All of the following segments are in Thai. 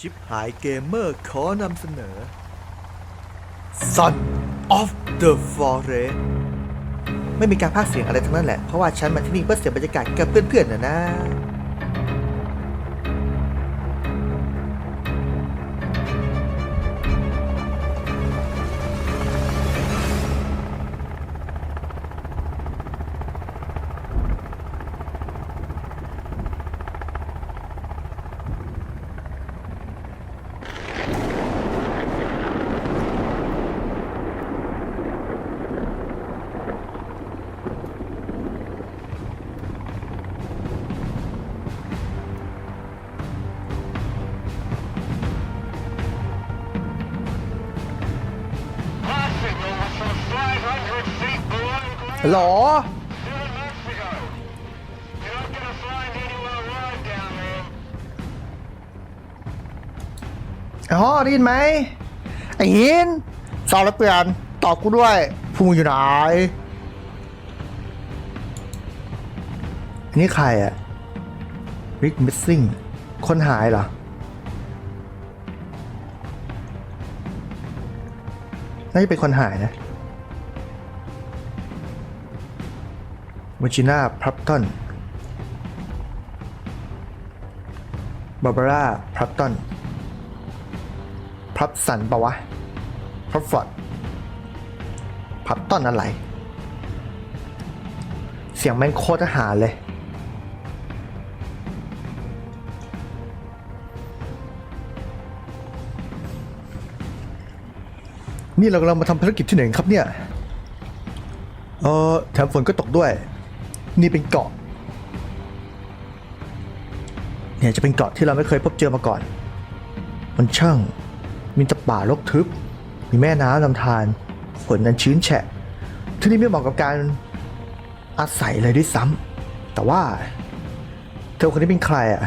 ชิปหายเกมเมอร์ขอนำเสนอ Son of the Forest ไม่มีการพากย์เสียงอะไรทั้งนั้นแหละ เพราะว่าฉันมาที่นี่เพื่อเสียบรรยากาศกับเพื่อนๆนะนะ หรอ อ๋อได้ยินไหมไอ้หินสาวแล้วเปลี่ยนตอบกูด้วยพูงอยู่ไหนอันนี้ใครอะริกมิสซิ่งคนหายเหรอ น่าจะเป็นคนหายนะ วจิน่าพรัปตันบาบาร่าพรัปตันพรับสันปะวะพรับฟอดพรับต้นอะไร เสียงแม่งโคตรหาเลยนี่เรากำลังมาทำภารกิจที่ไหนครับเนี่ย เออแถมฝนก็ตกด้วย นี่เป็นเกาะ เนี่ยจะเป็นเกาะที่เราไม่เคยพบเจอมาก่อน มันช่าง มีแต่ป่ารกทึบ มีแม่น้ำลำธารฝนนั้นชื้นแฉะ ที่นี่ไม่เหมาะกับการอาศัยเลยด้วยซ้ำแต่ว่า เธอคนนี้เป็นใครอะ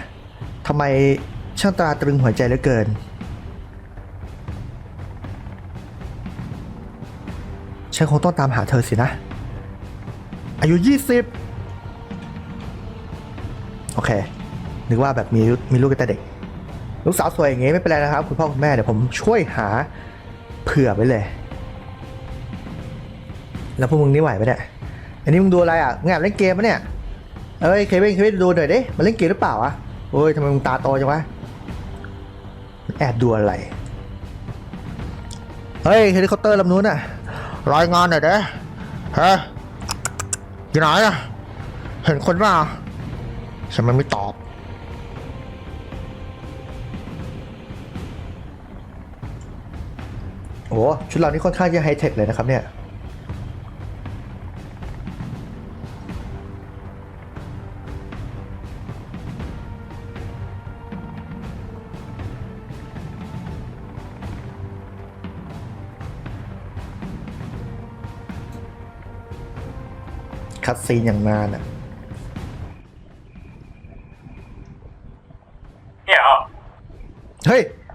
ทำไมช่างตาตรึงหัวใจเหลือเกิน ฉันคงต้องตามหาเธอสินะ อายุ 20 โอเค นึกว่าแบบมีมีลูกกันแต่เด็ก ลูกสาวสวยอย่างงี้ไม่เป็นไรนะครับ คุณพ่อคุณแม่เดี๋ยวผมช่วยหาเผื่อไว้เลย แล้วพวกมึงนี่ไหวไหมเนี่ย อันนี้มึงดูอะไรอะมึงแอบเล่นเกมปะเนี่ย เอ้ยเควินเควินดูหน่อยดิ มันเล่นเกมหรือเปล่าวะโอ้ยทำไมมึงตาโตจังวะ แอบดูอะไร เฮ้ยเฮลิคอปเตอร์ลำนู้นน่ะรายงานหน่อยเด้ฮะอยู่ไหนอะ เห็นคนเปล่า ฉันมันไม่ตอบ โอ้ชุดเรานี่ค่อนข้างจะไฮเทคเลยนะครับเนี่ยคัดซีนอย่างนานอะ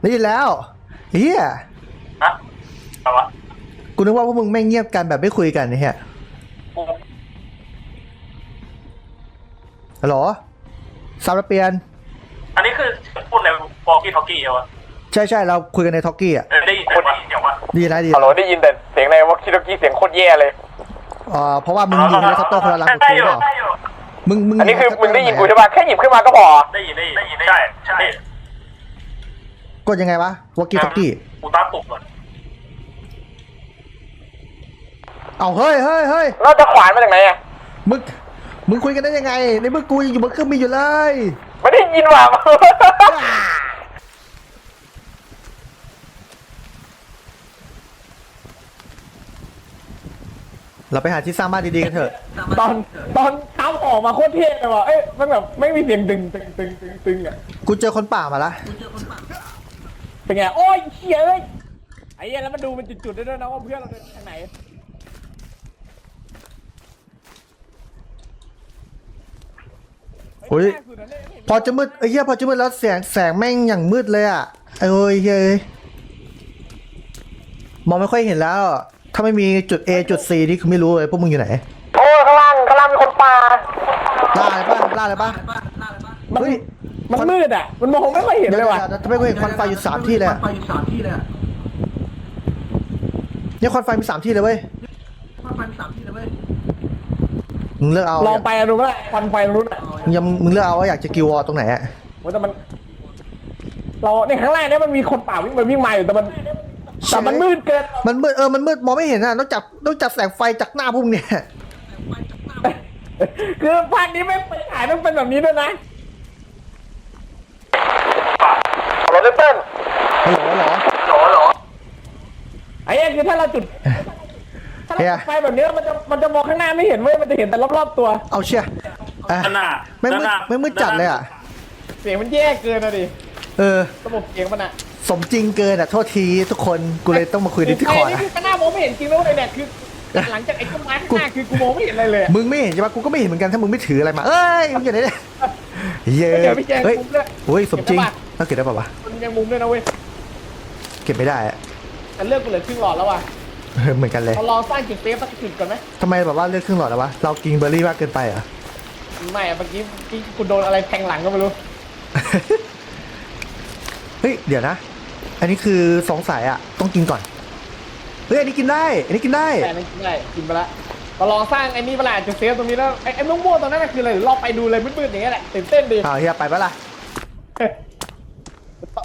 ได้ยินแล้วเฮียฮะเอาวะกูนึกว่าพวกมึงไม่งเงียบกันแบบไม่คุยกันนะเฮียกูฮัลโหลซาบเปียน อันนี้คือพูดในวอลกี้ทอกกี้เหรอใช่ใช่เราคุยกันในท็อกกี้อะเออได้ยินแต่ว่าเดี๋ยวว่าดีนะดีฮัลโหลได้ยินแต่เสียงในว่าคิดกี้เสียงโคตรแย่เลยเอ่อเพราะว่ามึงอยู่ในเฮลิคอปเตอร์คนละลำกับได้กูอยู่เปล่าได้อยู่มึงมึงอันนี้คือเฮลิคมึปงเตอร์ได้ยินกูหใช่ปะแค่หยิบขึ้นมาก็พอได้ยินได้ยินได้ยินใช่ใช่ กดยังไงวะวอกี้ท็อกกี้กูตั้งปุ่มก่อนเอาเฮ้ยเฮ้ยเฮ้ยเราจะขวานมาจากไหนอะมึงมึงคุยกันได้ยังไง ในเมื่อกูยังอยู่บนเครื่องบินอยู่เลยไม่ได้ยินว่ะเราไปหาที่สร้างบ้านดีๆกันเถอะ ตอนตอนเท้าออกมาโคตรเท่เลยว่ะเอ้ยมันแบบไม่มีเสียงตึงตึงตึงตึงตึงอะกูเจอคนป่ามาละเป็ นไง โอ้ยเชี่ยเอ้ยไอ้เหี้ยแล้วมันดูเป็นจุดๆได้ด้วยนะว่าเพื่อนเราเดินทางไหนโอ้ย พอจะมืดไอ้เหี้ยพอจะมืดแล้วแสงแสงแม่งอย่างมืดเลยอะไอ้โอ้ยเฮ้ยมองไม่ค่อยเห็นแล้ว ถ้าไม่มีจุด A จุด C นี่คือไม่รู้เลยพวกมึงอยู่ไหนโอ้ยข้างล่างข้างล่างมีคนป่าล่าอะไรปะล่าอะไรปะเฮ้ย มันมืดอะ มันมองไม่ค่อยเห็นเลยว่ะดี๋วๆๆทำไมกูเห็นควันไฟอยู่สามที่เลยอะควันไฟอยู่สามที่เลยอะเนี่ยควันไฟมีสามที่เลยเว้ยควันไฟมีสามที่เลยเว้ยมึงเลือกเอาลองไปดูว่าควันไฟตรงนู้นอะมึงยังมึงเลือกเอาว่าอยากจะกิววอลตรงไหนอะโอ้ยแต่มัน เราเนี่ยข้างล่างเนี่ยมันมีคนป่าวิ่งไปวิ่งมาอยู่แต่มันแต่มันมืดเกิน มันมืดเออ มันมืดมองไม่เห็นอะนอกจากนอกจากแสงไฟจากหน้าพวกมึงเนี่ยคือภาคนี้ไม่ไปถ่ายต้องเป็นแบบนี้ด้วยนะ รถเต้นฮัลโหลเหรอหรอหรอไอ้เนี่ยคือถ้าเราจุด ถ้าเราเฮียจุดไฟแบบเนี้ยมันจะมันจะมองข้างหน้าไม่เห็นเว้ยมันจะเห็นแต่รอบๆตัว เอาเชียอะด้านหน้าไม่มืดด้านหน้าไม่มืดจัดเลยอะเสียงมันแย่เกินอะดิเออ ระบบเสียงมันอะสมจริงเกินอะโทษทีทุกคนกูเลยต้องมาคุยในที่คอร์ดไอ้อะนี่คือข้างหน้ามองไม่เห็นจริงแล้วไอ้เนี่ยคือ หลังจากไอ้ต้นไม้ข้างหน้าคือกูมองไม่เห็นอะไรเลยอะ มึงไม่เห็นใช่ปะกูก็ไม่เห็นเหมือนกันถ้ามึงไม่ถืออะไรมา เอ้ยมึงอย่าได้เลยเย้เดี๋ยวพี่แจงเฮ้ยมุมด้วยโอ้ยสมจริงเก็บได้ปะ ต้องเก็บได้ป่าวะมัน ยังมุมด้วยนะเว้ยเก็บไม่ได้อะแต่เลือกกูเหลือครึ่งหลอดแล้วว่ะเออเหมือนกันเลยเราลองสร้างจุดเซฟสักจุดก่อนไหมทำไมแบบว่าเลือกครึ่งหลอดแล้ววะเรากินเบอร์รี่มากเกินไปเหรอ ไม่อะเมื่อกี้เมื่อกี้กูโดนอะไรแทงหลังก็ไม่รู้เฮ้ยเดี๋ยวนะ อันนี้คือสองสายอะต้องกินก่อนเฮ้ยอันนี้กินได้ อันนี้กินได้ แต่ไม่กินได้กินไปละเราลองสร้างไอ้นี่เวลาจุดเซฟตรงนี้แล้วไอ้ไอ้ม่วงๆตรงนั้นน่ะคืออะไรเดี๋ยวเราไปดูเลยมืดๆอย่างเงี้ยแหละตื่นเต้นดีอ้าวเฮียไปปะล่ะ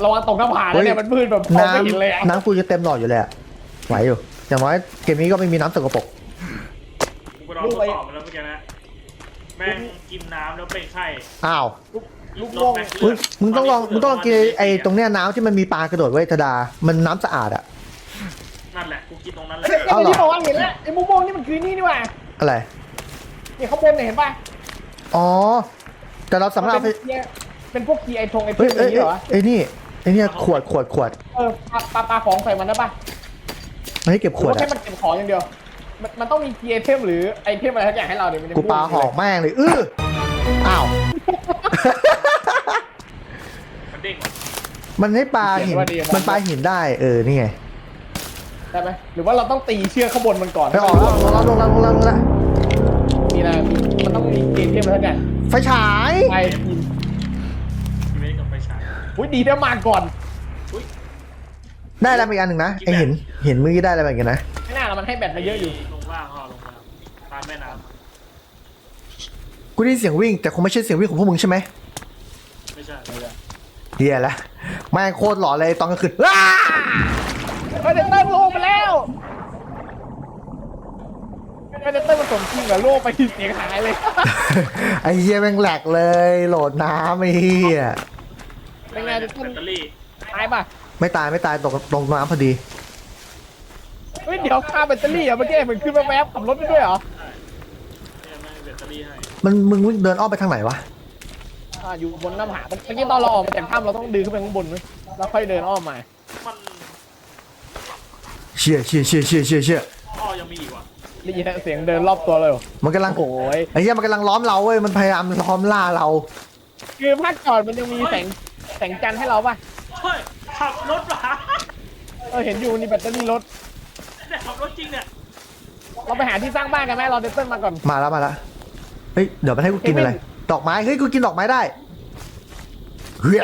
ระวังตกหน้าผาแล้วเนี่ยมันมืดแบบมองไม่เห็นเลยอะน้ำน้ำกูจะเต็มหลอดอยู่เลยอะไหวอยู่ อย่างน้อยเกมนี้ก็ไม่มีน้ำสกปรกกูไปลองทดสอบมาแล้วเมื่อกี้นะ แม่งกินน้ำแล้วเป็นไข้อ้าวลูกม่วงมึงมึงต้องลองมึงต้องลองกินไอ้ตรงเนี้ยน้ำที่มันมีปลากระโดดไว้ธดา มันน้ำสะอาดอะนั่นแหละกูกินตรงนั้นแหละไอ้ที่บอกว่าเห็นแล้วไอ้ม่วงๆนี่มันคือนี่นี่หว่าอะไรเนี่ยข้างบนเนี่ยเห็นป่ะอ๋อ แต่เราสามารถเอาไป เป็นเนี่ยเป็นพวกกีไอทงไอทเฮ้งยอเอ้ยย่างนี้เหรอ เอ้ยนี่ไอ้เนี่ยขวดขวดขวดเออปลาปลาปลาของใส่มันได้ป่ะไม่ให้เก็บหขรือวดว่าแค่อะมันเก็บของอย่างเดียว มันมันต้องมีกีไอเทมหรือไอเทมอะไรทักอย่างให้เราเดี๋ยวมันจะกูปลาหอกแม่งเลยอื้ออ้าว มันเด้งว่ะมันให้ปลาหินมันปลาหินได้ เออนี่ไงได้ไหมหรือว่าเราต้องตีเชือกข้างบนมันก่อนไปออกแล้วลงแล้วลงแล้วลงแล้วลงแล้วมีนะมีมันต้องมีกีไอเทมอะไรทักอย่างไฟฉาย ไป อุ้ยดีได้มาก่อนได้อะไรมาอีกอันหนึ่งนะไอเห็นเห็นมือกี้ได้อะไรมาอีกนะไม่น่าละมันให้แบตมาเยอะอยู่ลงล่างห่อลงล่างตามแม่น้กูได้ยินเสียงวิ่งแต่คงไม่ใช่เสียงวิ่งของพวกมึงใช่ไหมำไม่ใช่เฮียละแม่งโคตรหล่อเลยตอนกลางคืนว้าเฮ้ยเดนเตอร์โลงไปแล้วเฮ้ยเดนเตอร์มันสมจริงเหรอโลกไปเสียงหายเลยไอ้เฮียแม่งแหลกเลย โหลดน้ำไอ้เฮีย เป็นไงเดนเตอแบร์ตเตอรี่ตายป่ะ ไม่ตายไม่ตายตกลงน้ำพอดี เฮ้ยเดี๋ยวค่าแบตเตอรี่อะเมื่อกี้เหมือนขึ้นแวบๆขับรถไปด้วยเหรอ เนี่ยแม่งแบตเตอรี่ให้มันมึงมึงเดินอ้อมไปทางไหนวะ อ่าอยู่บนหน้าผาเมื่อกี้ตอนเราออกมาจากถ้ำเราต้องเดินขึ้นไปข้างบนไหมแล้วค่อยเดินอ้อมมามันเชี่ยเชี่ยเชี่ยเชี่ยเชี่ยเชี่ยอ้อยังมีอีกว่ะได้ยินเสียงเดินรอบตัวเลยเหรอมันกำลังโอ้ยไอ้เหี้ยมันกำลังล้อมเราเว้ยมันพยายามล้อมล่าเรา คือภาคก่อนมันยังมีแสงแสงจันทร์ให้เราป่ะเฮ้ยขับรถมาเออเห็นอยู่นี่แบตเตอรี่รถ เนี่ยขับรถจริงเนี่ยเราไปหาที่สร้างบ้านกันไหมเราเดนเติ้ลมาก่อน มาแล้วมาแล้วเฮ้ยเดี๋ยวมันให้กูกินอะไร ดอกไม้เฮ้ยกูกินดอกไม้ได้เฮ้ย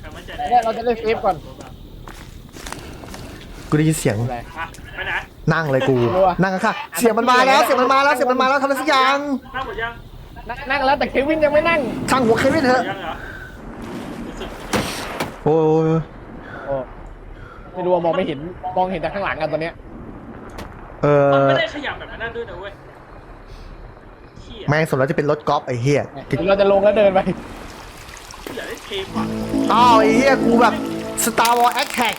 แต่มันใจเนี่ยเราจะได้เซฟก่อน กูได้ยินเสียง อะไรอะไปไหนนั่งเลยกูรัวนั่งค่ะเสียงมันมาแล้วเสียงมันมาแล้วเสียงมันมาแล้วทำอะไรสักอย่าง นั่งหมดยัง นั่งนั่งแล้วแต่เควินยังไม่นั่งช่างหัวเควินเถอะยังเหรอรู้สึกโอ้ยโอ้ไม่รู้ว่ามองไม่เห็นมองเห็นแต่ข้างหลังกันตอนเนี้ยเอมันอไม่ได้ขยับแบบนั้นด้วยนะเว้ยเขี้ยแม่งสมแล้วจะเป็นรถกอล์ฟไอ้เหี้ยเดี๋ยวเราจะลงแล้วเดินไปอย่าได้เทมว่ะอ้าวไอ้เหี้ยกูแบบ Star Wars Attack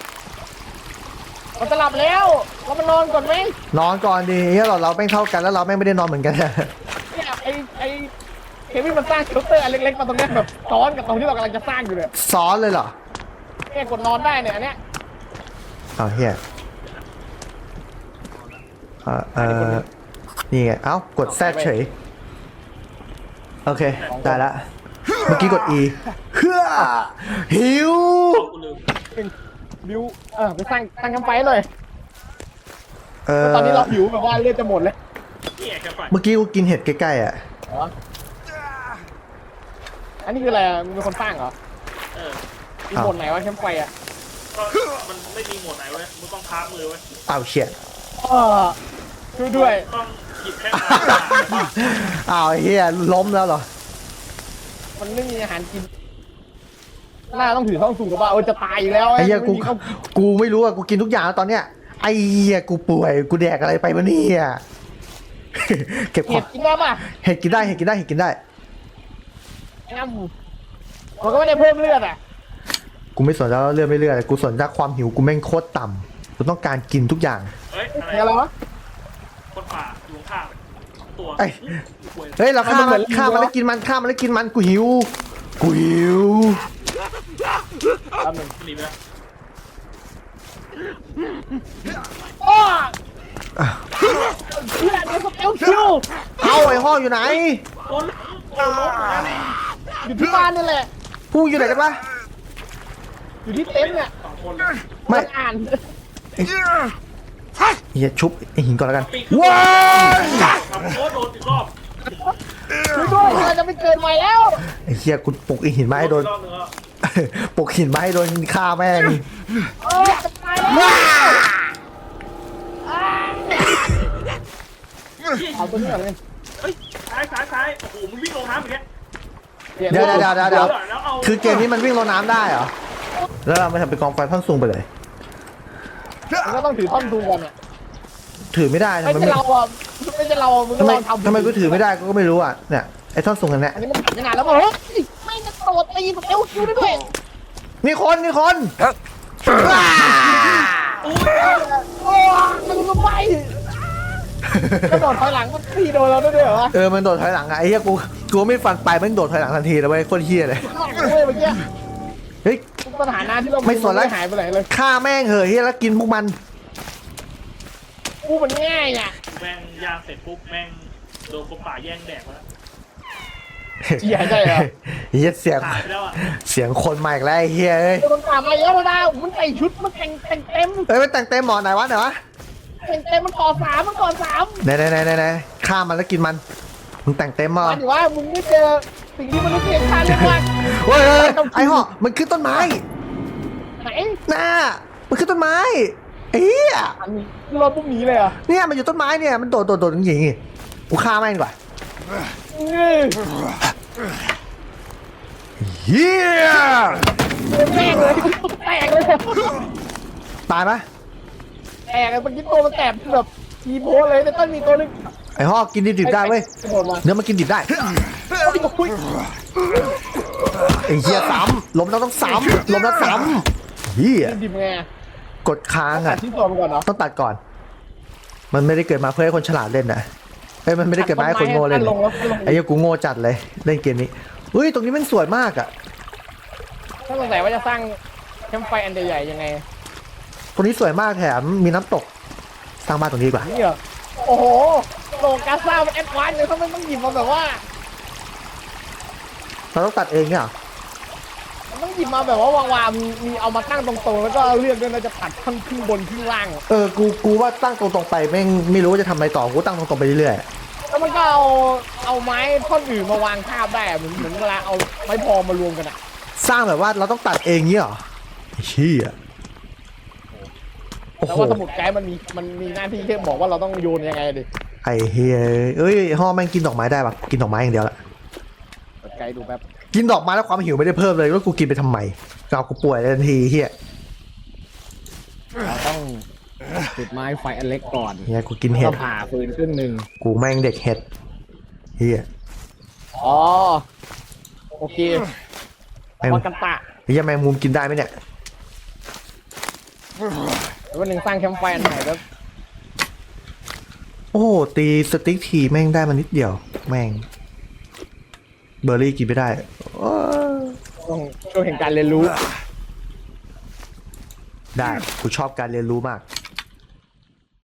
เราจะหลับแล้วเรามานอนก่อนไหมนอนก่อนดีเหี้ยเราเราแม่งเท่ากันแล้วเราแม่งไม่ได้นอนเหมือนกัน เนี่ยไอไอเควินมันสร้างเชลเตอร์อันเล็กๆมาตรงเนี้ยแบบซ้อนกับตรงที่เรากำลังจะสร้างอยู่เนี่ยซ้อนเลยเหรอเนี่ยกดนอนได้เนี่ยอันเนี้ยอ้าวเฮียเอ่อเออนี่ไง เอ้า กดแซดเฉย โอเค ได้ละ เมื่อกี้กด E เฮือหิวเอากูลืมบิวเออไปสร้างสร้างแคมป์ไฟเลยเออตอนนี้เราหิวแบบว่าเลือดจะหมดเลยนี่แอบแค่ไฟเมื่อกี้กูกินเห็ดใกล้ๆอะ อ๋ออันนี้คืออะไรอะมึงเป็นคนสร้างเหรอเออมีบนไหนวะแคมป์ไฟอะก็มันไม่มีโหมดไหนเว้ยมึงต้องพักมือเว้ยอ้าวเชี่ยเออช่วยด้วยต้องหยิบแค่อ้าวไอ้เฮียล้มแล้วเหรอมันไม่มีอาหารกิน หน้าต้องถือท้องสูงกับว่าเออจะตายอยู่แล้วไอ้เหี้ยกูม่มีข้าวกูไม่รู้อะกูกินทุกอย่างแล้วตอนเนี้ยไอ้เหี้ยกูป่วย กูแดกอะไรไปวะเนี่ย เก็บขเห็องดกินได้ป่ะเห็ดกินได้เห็ดกินได้เห็ดกินได้งั้นมันก็ไม่ได้เพิ่มเลือดอะกูไม่สนแล้วเลือดไม่เลือดกูสนจากความหิวกูแม่งโคตรต่ำกูต้องการกินทุกอย่าง เฮ้ย อะไรอะไรวะคนป่าอยู่ข้างตัวไอ้ ป่วยเฮ้ยเราฆ่ามันเหมืมัอนนลิงฆ่ามันวะแล้วกินมันฆ่ามันแล้วกินมันกูหิวกูหิวแป๊บนึงหนีไปแล้วอ้อ เพื่อนเดี๋ยวสเปลคิวเอาไอ้ห้ออยู่ไหนโดนโดนลบนะอยู่ที่บ้านนี่แหละ ผู้อยู่ไหนกันปะอยู่ที่เต็นท์เนี่ยสองคนไม่นอ่านเฮียชุบไอ้หินก่อนแล้วกันปีกขึ้นว้ายทำโคตรโดนอีกรอบช่วยด้วยเราจะไม่เกินใหม่แล้วไอ้เฮียกูปลุกไอ้หินมาให้โดน รอบนึงแล้ว ปลุกหินมาให้โดนฆ่าแม่งเออจะตายแล้ว เอาตัวนี้ก่อนเลยเฮ้ยซ้ายซ้ายซ้ายโอ้โหมันวิ่งลงน้ำอย่างเงี้ยเดี๋ยวเดี๋ยวเดี๋ยวเดี๋ยวเดี๋ยวแล้วเอาคือเกมนี้มันวิ่งลงน้ำได้เหรอ แล้วเราไม่ทำเป็นกองไฟท่อนซุงไปเลย มันก็ต้องถือท่อนทุงก่อนอะถือไม่ได้ไม่ทำไมใช่ไม่เราอะไม่ใช่เรามึงทำไมลองทำทำไมกูถือไม่ได้กูก็ไม่รู้อะเนี่ยไอ้ท่อนซุงอันเนี้ยอันนี้มันไม่นานแล้วบอกเฮ้ยไม่จะโดดตีสเปลคิวได้ด้วยมีคนมีคน โอ้มันก็ไป กระโดดถอยหลังมันตีโดนเราด้วยเหรอวะเออมันโดดถอยหลังอะไอ้เหี้ยกูกูไม่ฟันไปมันโดดถอยหลังทันทีเลยเว้ยโคตรเหี้ยเลยข้างหลังด้วยเมื่อกี้เฮ้ย ปัญหาหน้าที่เราไม่สนแล้ว หายไปไหนเลยฆ่าแม่งเหอะเหี้ยแล้วกินพวกมันกูมันง่ายอะแม่งย่างเสร็จปุ๊บแม่งโดนคนป่าแย่งแดกแล้วเหี้ยใช่เหรอเหี้ยเสียงหายไปแล้วอะเสียงคนมาอีกแล้วไอ้เหี้ยเอ้ยมันตามมาเยอะแล้วนะมันใส่ชุดมันแต่งแต่งเต็มเอ้ยมันแต่งเต็มหมอไหนวะไหนวะ แต่งเต็มมันก่อสามมันก่อสามไหนไหนไหนไหนไหนฆ่ามันแล้วกินมัน มึงแต่งเต็มมาหมายถึงว่ามึงไม่เจอสิ่งที่มนุษย์เรียกค่าเรียกว่าเฮ้ยเฮ้ยเฮ้ยไอ้ห่อมันขึ้นต้นไม้ไหนน่ามันขึ้นต้นไม้ไอ้เหี้ยอันนี้รถพวกนี้เลยเหรอะเนี่ยมันอยู่ต้นไม้เนี่ยมันโดดโดดโดดอย่างงี้กูฆ่าแม่งดีกว่านี่เฮียแตกเลยแตกเลย ตายปะ แตกเลยเมื่อกี้ตัวมันแตกแบบทีโพสเลยแต่ต้นมีตัวนึงไอ้ห่อกินดิบๆได้เว้ย กระโดดมาเนื้อมันกินดิบได้โอ้ยไอ้เฮียซ้ำล้มแล้วต้องซ้ำล้มแล้วซ้ำเฮียดิบไงกดค้างตัอะดที่ตัวมันก่อนเนาะต้องตัดก่อน มันไม่ได้เกิดมาเพื่อให้คนฉลาดเล่นนะเอ้ยมันไม่ได้เกิดมาให้คนโง่เล่นลงแล้วลงไอ้เหี้ยกูโง่จัดเลย เล่นเกมนี้อุ้ยตรงนี้มันสวยมากอะ ถ้าสงสัยว่าจะสร้างแคมป์ไฟอันใหญ่ๆยังไง ตรงนี้สวยมากแถมมีน้ำตกสร้างบ้านตรงนี้ดีกว่า นี่เหรอโอ้โหโลกาซ่ามันแอดวานซ์เลยเขาไม่ต้องหยิบมาแบบว่า เราต้องตัดเองเนี่ยเหรอมันต้องหยิบมาแบบว่าวางๆมีมีเอามาตั้งตรงๆ แล้วก็เลือกด้วยนะจะตัดข้างขึ้นบนขึ้นล่างเออ กู กูว่าตั้งตรงๆไปแม่งไม่รู้ว่าจะทำอะไรต่อ กูตั้งตรงๆไปเรื่อยๆแล้วมันก็เอาเอาไม้ท่อนอื่นมาวางทาบได้อะเหมือนเหมือนเวลาเอาไม้พอมารวมกันอะสร้างแบบว่าเราต้องตัดเองเงี้ยเหรอไอ้เชี่ยโอ้ แต่โหว่าสมุดไกด์มันมีมันมีหน้าที่แค่บอกว่าเราต้องโยนยังไงดิไอ้เฮียเอ้ยห่อแม่งกินดอกไม้ได้ปะกินดอกไม้อย่างเดียวละสมุดไกด์ดูแป๊บกินดอกไม้แล้วความหิวไม่ได้เพิ่มเลยแล้วกูกินไปทำไมเอากูป่วยทันทีเฮียเราต้องติดไม้ไฟอันเล็กก่อนเฮียกูกินเห็ก็ดผ่าฟืนครึ่งหนึ่งกูแม่งเด็กเห็ดเฮียอ๋อโอเคแม่งวากันตะเฮียแมงมุมกินได้ไหมเนี่ย แล้ววันหนึ่งสร้างแคมป์ไฟอันไหนแล้วโอ้โหตีสติ๊กทีแม่งได้มานิดเดียว แม่ง เบอร์รี่กินไม่ได้โอ้ยต้องช่วงแห่งการเรียนรู้ ได้กูชอบการเรียนรู้มาก